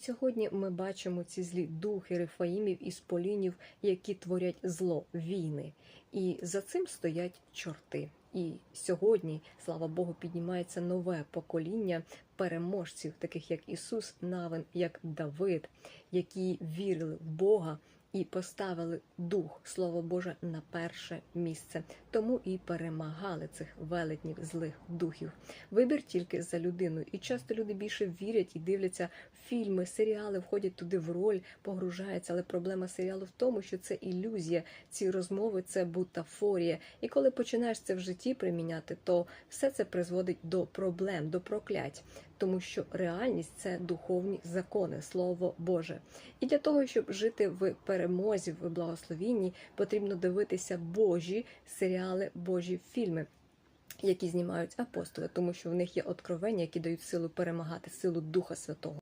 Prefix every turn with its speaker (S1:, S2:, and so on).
S1: Сьогодні ми бачимо ці злі духи Рифаїмів і Сполінів, які творять зло, війни. І за цим стоять чорти. І сьогодні, слава Богу, піднімається нове покоління переможців, таких як Ісус Навин, як Давид, які вірили в Бога і поставили дух, Слово Боже, на перше місце. Тому і перемагали цих велетнів злих духів. Вибір тільки за людиною. І часто люди більше вірять і дивляться фільми, серіали, входять туди в роль, погружаються. Але проблема серіалу в тому, що це ілюзія. Ці розмови це бутафорія. І коли починаєш це в житті приміняти, то все це призводить до проблем, до проклять. Тому що реальність це духовні закони, слово Боже. І для того, щоб жити в перемозі, в благословінні, потрібно дивитися Божі серіали, Божі фільми. Які знімають апостоли, тому що в них є откровення, які дають силу перемагати, силу Духа Святого.